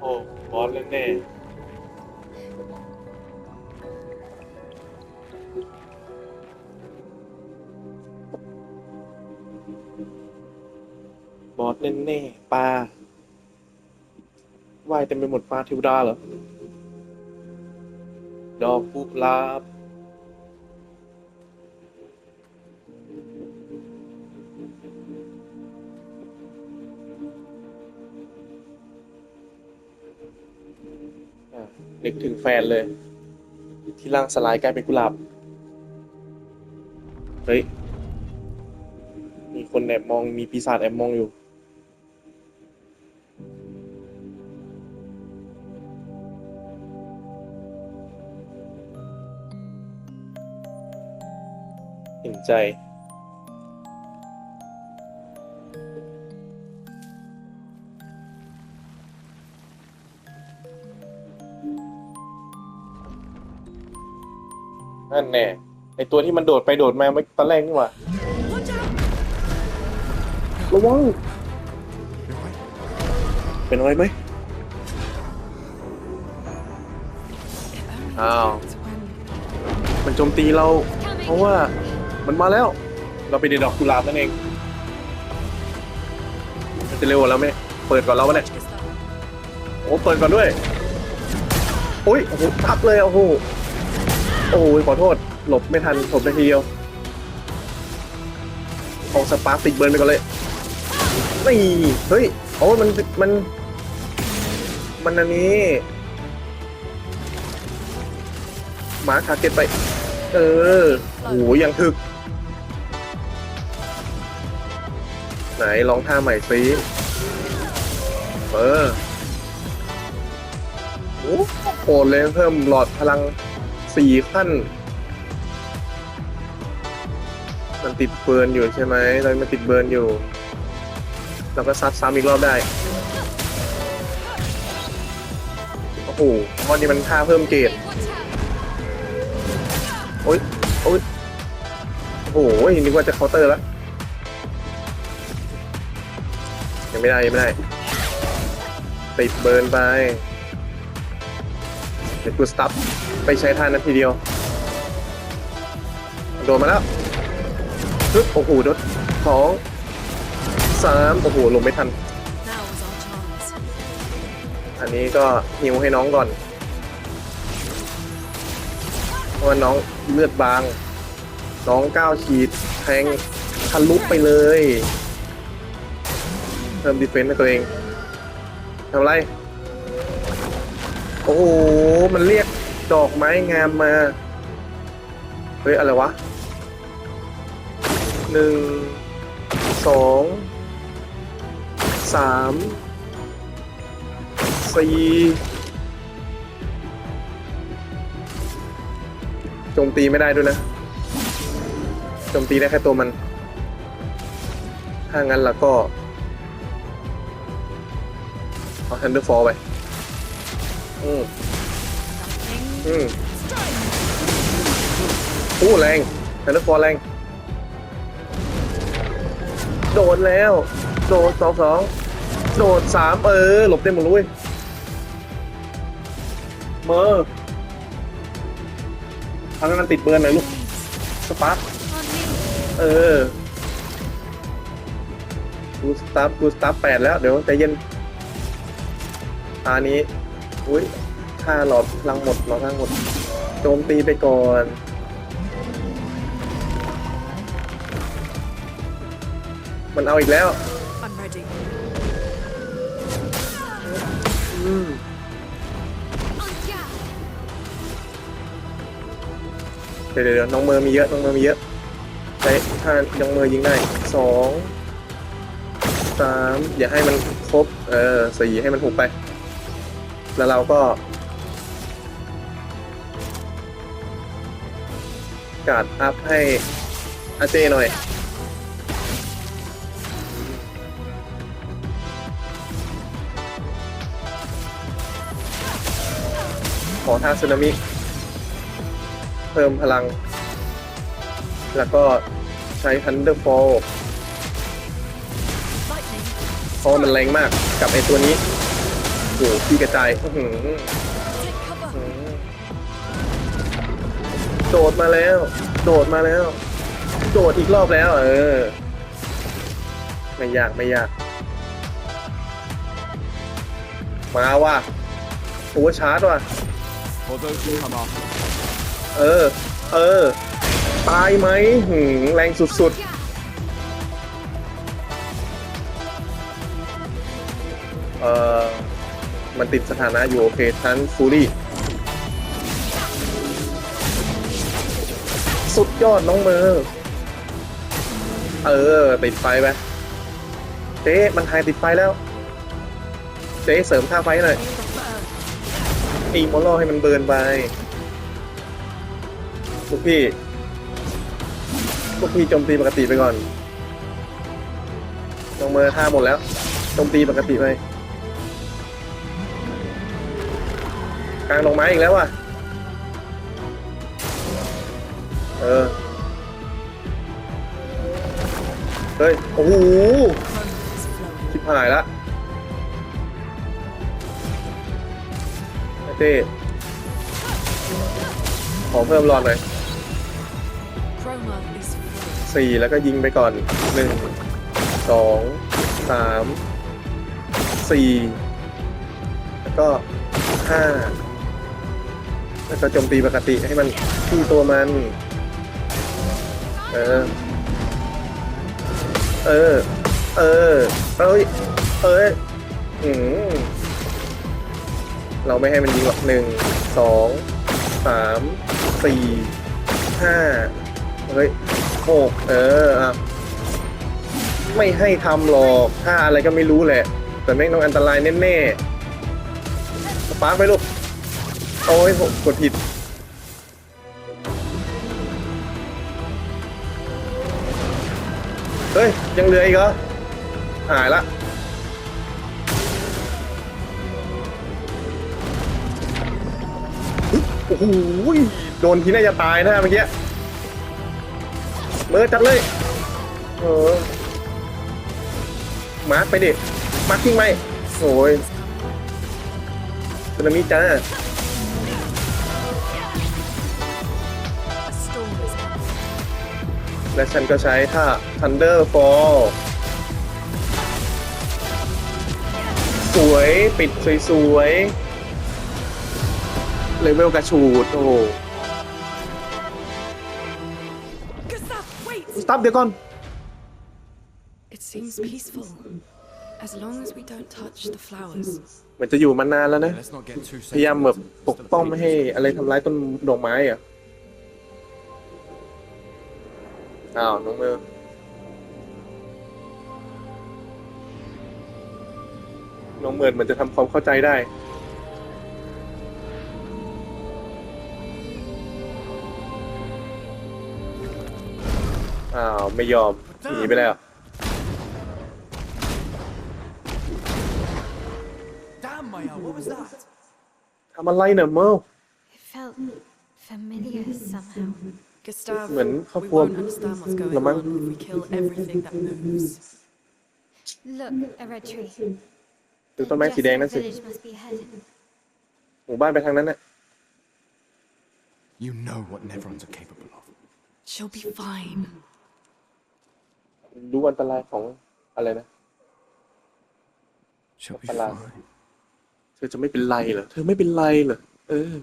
โอ้บอสแน่ๆบอสแน่ๆปลาว่ายเต็มไปหมดปลาทิวดาเหรอ ดอกกุหลาบ นึกถึงแฟนเลย ที่ร่างสลายกลายเป็นกุหลาบ เฮ้ย มีคนแอบมองมีปีศาจแอบมองอยู่ เห็นใจ นั่นแน่ไอตัวที่มันโดดไปโดดมาเมื่อตอนแรกนี่หว่าระวังเป็นอะไรไหมอ้าว มันโจมตีเรา เพราะว่ามันมาแล้ว เราไปเด็ดดอกกุหลาบนั่นเอง มันจะเร็วกว่าเราไหมเปิดก่อนเราวะเนี่ยโอ้เปิดก่อนด้วยโอ้ยโอ้โหทับเลยโอ้โห โอ้ยขอโทษ หลบไม่ทันหลบได้ทีเดียวเอาสปาร์คติดเบิร์นไปก่อนเลยนี่เฮ้ยโอ้ยมันมัน มันอันนี้หมาคาเก็ตไป เออโหยังถึก ไหนลองท่าใหม่ซิเออโอ้โหเลยเพิ่มหลอดพลัง สี่ขั้น มันติดเบิร์นอยู่ใช่ไหมตอนนมันติดเบิร์นอยู่ เราก็ซัดซ้ำอีกรอบได้ โอ้โหวันนี้มันท่าเพิ่มเกรดโอ้ยโอ้ยโอ้โหนึกว่าจะเคาน์เตอร์แล้วยังไม่ได้ยังไม่ได้ ติดเบิร์นไป เดี๋ยวกูสตับไปใช้ท่านั้นทีเดียว โดนมาแล้วปึ๊บโอ้โหโดนสองสามโอ้โหลงไม่ทัน Now is our chance. อันนี้ก็ฮิวให้น้องก่อนเพราะว่าน้องเลือดบางน้องก้าวขีดแทงทะลุไปเลย เพิ่มดีเฟนต์ให้ตัวเองทำไร โอ้โห มันเรียกดอกไม้งามมา เฮ้ย อะไรวะหนึ่งสองสามสี่โจมตีไม่ได้ด้วยนะโจมตีได้แค่ตัวมัน ถ้างั้นแล้วก็ เอา Thunderfall ไป อืมอืมอู้แรง Thunderfall แรง โดนแล้ว โดดสองสอง โดดสามเออ หลบได้หมดเลยเว้ยเมอร์ทำให้มันติดเบิร์นหน่อยลูก สปาร์คเออ กูสตาร์กูสตาร์แปดแล้ว เดี๋ยวใจเย็นตานี้ อุ้ยค่าหลอดพลังหมดหลอดพลังหมด โจมตีไปก่อนมันเอาอีกแล้ว I'm ready. อืมเดี๋ยวเดี๋ยวเดี๋ยวน้องเมอร์มีเยอะ น้องเมอร์มีเยอะใช้ถ้าน้องเมอร์ยิงได้สองสามอย่าให้มันครบ เออสี่ให้มันหุบไป แล้วเราก็การ์ดอัพให้อาเจหน่อย ขอท่าสึนามิ เพิ่มพลัง แล้วก็ใช้ Thunderfall เพราะมันแรงมากกับไอตัวนี้ หพี่กระจายอื้อหือ Take cover. อื้อหือโดดมาแล้ว โดดมาแล้ว โดดอีกรอบแล้ว เออ ไม่ยากไม่ยาก มาว่ะโอเวอร์ชาร์จว่ะ For those who come after, เออ เออ ตายไหมหืมแรงสุดๆ เออ มันติดสถานะอยู่โอเคทันฟูรี่สุดยอดน้องเมอร์เออ ติดไฟไปเจ๊มันหายติดไฟแล้วเจ๊เสริมท่าไฟหน่อย The burn. อีโมโลให้มันเบิร์นไปลูกพี่ลูกพี่โจมตีปกติไปก่อนลงมือท่าหมดแล้วโจมตีปกติไป กลางดอกไม้อีกแล้วว่ะ เออ เฮ้ย โอ้โหชิบหายละไอ้เต้ขอเพิ่มหลอดหน่อยสี่แล้วก็ยิงไปก่อนหนึ่งสองสามสี่แล้วก็ห้า แล้วก็โจมตีปกติให้มันที่ตัวมัน เออ เออ เออ เอ้ย เอ้ย อืมเราไม่ให้มันยิงหรอกหนึ่ง สอง สาม สี่ ห้า เฮ้ยหกเอออะไม่ให้ทำหรอกถ้าอะไรก็ไม่รู้แหละ แต่แม่งต้องอันตรายแน่ๆสปาร์กไปลูก โอ้ยผมกดผิดเฮ้ย ยังเหลืออีกเหรอ หายละโอ้โหโดนทีน่าจะตายนะเมื่อกี้เมื่อจัดเลย เออ มาร์คไปดิ มาร์คทิ้งไหมโอ้ยสึนามิจ้า และฉันก็ใช้ท่า Thunder Fall สวยปิดสวยๆเลเวลกระชูดโอ้โห Gustav, wait! สตับเดี๋ยวก่อน It seems peaceful. As long as we don't touch the flowers. เหมือนจะอยู่มานานแล้วนะ let's not get too พยายามแบบ sentimental. ปกป้องไม่ให้อะไรทำร้ายต้นดอกไม้อะ อ้าวน้องเมอร์น้องเมิร์ดเหมือนจะทำความเข้าใจได้ อ้าว ไม่ยอม หนีไปแล้ว Damn, Maya, what was that? ทำอะไรเนี่ยเมิร์ It felt familiar somehow. Gustav, Mình we khóc buồn. won't understand what's going Làm ăn. on if we kill everything that moves. Look, a red tree. ดูต้นไม้สีแดงนั่น The สิ village must be ahead. หมู่บ้านไปทางนั้นน่ะ You know what Neverons are capable of. She'll be fine. รู้อันตรายของอะไรนะ She'll be Apa lah? fine. เธอจะไม่เป็นไรเหรอ เธอไม่เป็นไรเหรอ เออ